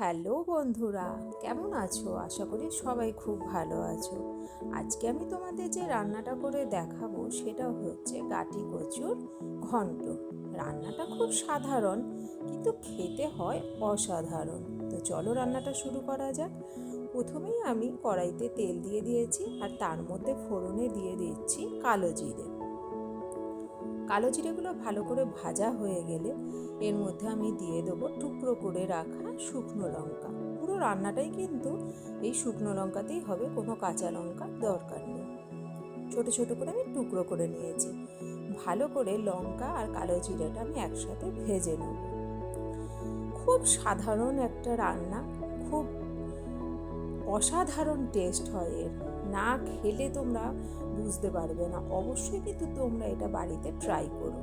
Hello বন্ধুরা, কেমন আছো? আশা করি সবাই খুব ভালো আছো। আজকে আমি তোমাদের যে রান্নাটা করে দেখাবো সেটা হচ্ছে গাটি কচুর ঘন্ট। রান্নাটা খুব সাধারণ, কিন্তু খেতে হয় অসাধারণ। তো চলো রান্নাটা শুরু করা যাক। প্রথমেই আমি কড়াইতে তেল দিয়ে দিয়েছি আর তার মধ্যে ফোড়নে দিয়ে দিচ্ছি কালো জিরে। কালো জিরেগুলো ভালো করে ভাজা হয়ে গেলে এর মধ্যে আমি দিয়ে দেবো টুকরো করে রাখা শুকনো লঙ্কা। পুরো রান্নাটাই কিন্তু এই শুকনো লঙ্কাতেই হবে, কোনো কাঁচা লঙ্কা দরকার নেই। ছোট ছোট করে আমি টুকরো করে নিয়েছি। ভালো করে লঙ্কা আর কালো জিরেটা আমি একসাথে ভেজে নেব। খুব সাধারণ একটা রান্না, খুব অসাধারণ টেস্ট হয় এর। না খেলে তোমরা বুঝতে পারবে না। অবশ্যই কিন্তু তোমরা এটা বাড়িতে ট্রাই করো।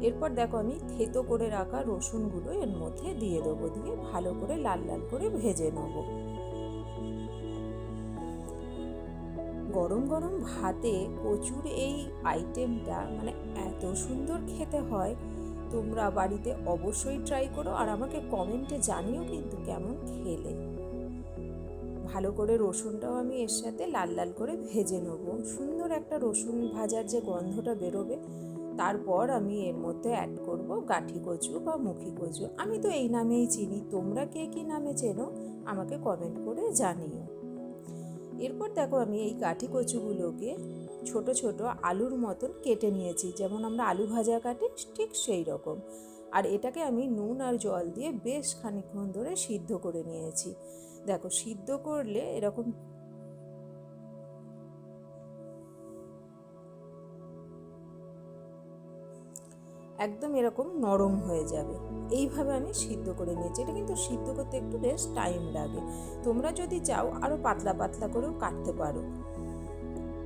এরপর দেখো আমি থেতো করে রাখা রসুনগুলো এর মধ্যে দিয়ে দেবো, দিয়ে ভালো করে লাল লাল করে ভেজে নেব। গরম গরম ভাতে প্রচুর এই আইটেমটা মানে এত সুন্দর খেতে হয়। তোমরা বাড়িতে অবশ্যই ট্রাই করো। আর আমাকে কমেন্টে জানিও কিন্তু কেমন খেলে। ভালো করে রসুনটাও আমি এর সাথে লাল লাল করে ভেজে নেব। সুন্দর একটা রসুন ভাজার যে গন্ধটা বেরোবে, তারপর আমি এর মধ্যে অ্যাড করব গাঠি কচু বা মুখি কচু। আমি তো এই নামেই চিনি, তোমরা কে কী নামে চেনো আমাকে কমেন্ট করে জানিও। এরপর দেখো আমি এই গাঠি কচুগুলোকে ছোট ছোট আলুর মতন কেটে নিয়েছি, যেমন আমরা আলু ভাজা কাটি ঠিক সেই রকম। আর এটাকে আমি নুন আর জল দিয়ে বেশ খানিক্ষণ ধরে সিদ্ধ করে নিয়েছি। দেখো, সিদ্ধ করলে এরকম একদম এরকম নরম হয়ে যাবে। এইভাবে আমি সিদ্ধ করে নিয়েছি। এটা কিন্তু সিদ্ধ করতে একটু বেশ টাইম লাগে। তোমরা যদি চাও আরও পাতলা পাতলা করেও কাটতে পারো।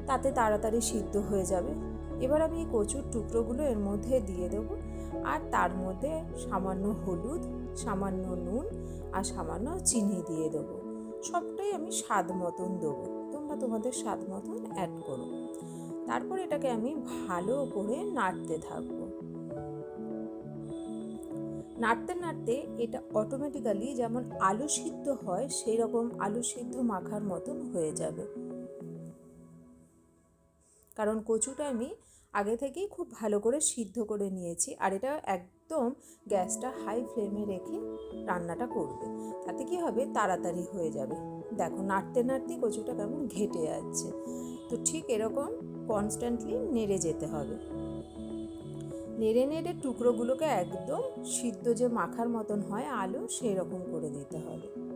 তাতে তাড়াতাড়ি সিদ্ধ হয়ে যাবে। এবার আমি এই কচুর টুকরোগুলো এর মধ্যে দিয়ে দেবো। আর তার মধ্যে সামান্য হলুদ, সামান্য নুন আর সামান্য চিনি দিয়ে দেবো। সবটাই আমি স্বাদ মতন দেবো। তোমরা তোমাদের স্বাদ মতন অ্যাড করো। তারপর এটাকে আমি ভালো করে নাড়তে থাকব। নাড়তে নাড়তে এটা অটোমেটিক্যালি যেমন আলু সিদ্ধ হয় সেই রকম আলু সিদ্ধ মাখার মতন হয়ে যাবে। কারণ কচুটা আমি আগে থেকেই খুব ভালো করে সিদ্ধ করে নিয়েছি আর এটা একদম গ্যাসটা হাই ফ্লেমে রেখে রান্নাটা করবে। তাতে কি হবে? তাড়াতাড়ি হয়ে যাবে। দেখো, নাড়তে নাড়তে কচুটা কেমন ঘেটে যাচ্ছে। তো ঠিক এরকম কনস্ট্যান্টলি নেড়ে যেতে হবে। নেড়ে নেড়ে টুকরোগুলোকে একদম সিদ্ধ যে মাখার মতন হয়, আলু সেই রকম করে দিতে হবে।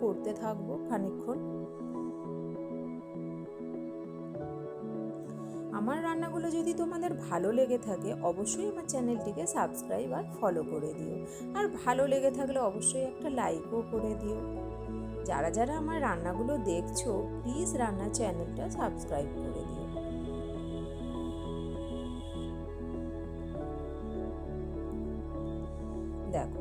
করতে থাকব খানিক্ষণ আমার রান্নাগুলো যদি তোমাদের ভালো লেগে থাকে, অবশ্যই আমার চ্যানেলটিকে সাবস্ক্রাইব আর ফলো করে দিও। আর ভালো লেগে থাকলে অবশ্যই একটা লাইকও করে দিও। যারা যারা আমার রান্নাগুলো দেখছ প্লিজ রান্নার চ্যানেলটা সাবস্ক্রাইব করে দিও। দেখো,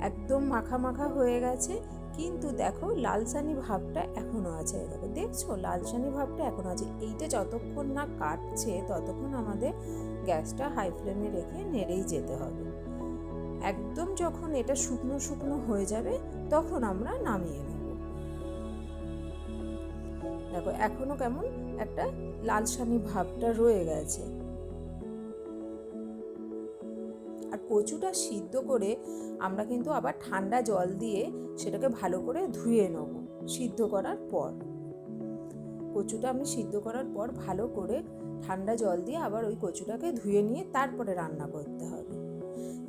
একদম মাখা মাখা হয়ে গেছে। কিন্তু দেখো লালসানি ভাবটা এখনও আছে। দেখো, দেখছ? লালসানি ভাবটা এখনও আছে। এইটা যতক্ষণ না কাটছে, ততক্ষণ আমাদের গ্যাসটা হাই ফ্লেমে রেখে নেড়েই যেতে হবে। একদম যখন এটা শুকনো শুকনো হয়ে যাবে, তখন আমরা নামিয়ে নেব। দেখো, এখনও কেমন একটা লালসানি ভাবটা রয়ে গেছে। আর কচুটা সিদ্ধ করে আমরা কিন্তু আবার ঠান্ডা জল দিয়ে সেটাকে ভালো করে ধুয়ে নেব সিদ্ধ করার পর। কচুটা আমি সিদ্ধ করার পর ভালো করে ঠান্ডা জল দিয়ে আবার ওই কচুটাকে ধুয়ে নিয়ে তারপরে রান্না করতে হবে।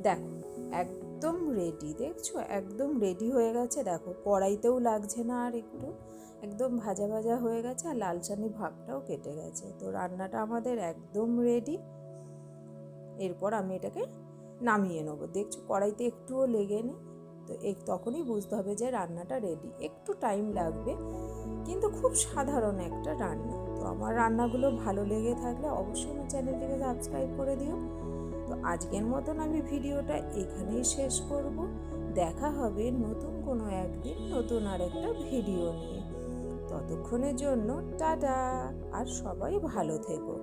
দেখো, একদম রেডি দেখছ? একদম রেডি হয়ে গেছে। দেখো, কড়াইতেও লাগছে না আর একটু। একদম ভাজা ভাজা হয়ে গেছে আর লালচানি ভাবটাও কেটে গেছে। তো রান্নাটা আমাদের একদম রেডি এরপর আমি এটাকে নামিয়ে নেব। দেখছ, কড়াইতে একটুও লেগে নেই। তো এক, তখনই বুঝতে হবে যে রান্নাটা রেডি একটু টাইম লাগবে, কিন্তু খুব সাধারণ একটা রান্না। তো আমার রান্নাগুলো ভালো লেগে থাকলে অবশ্যই আমার চ্যানেলটিকে সাবস্ক্রাইব করে দিও। তো আজকের মতন আমি ভিডিওটা এখানেই শেষ করব। দেখা হবে নতুন কোনো একদিন নতুন আর একটা ভিডিও নিয়ে। ততক্ষণের জন্য টাটা, আর সবাই ভালো থেকো।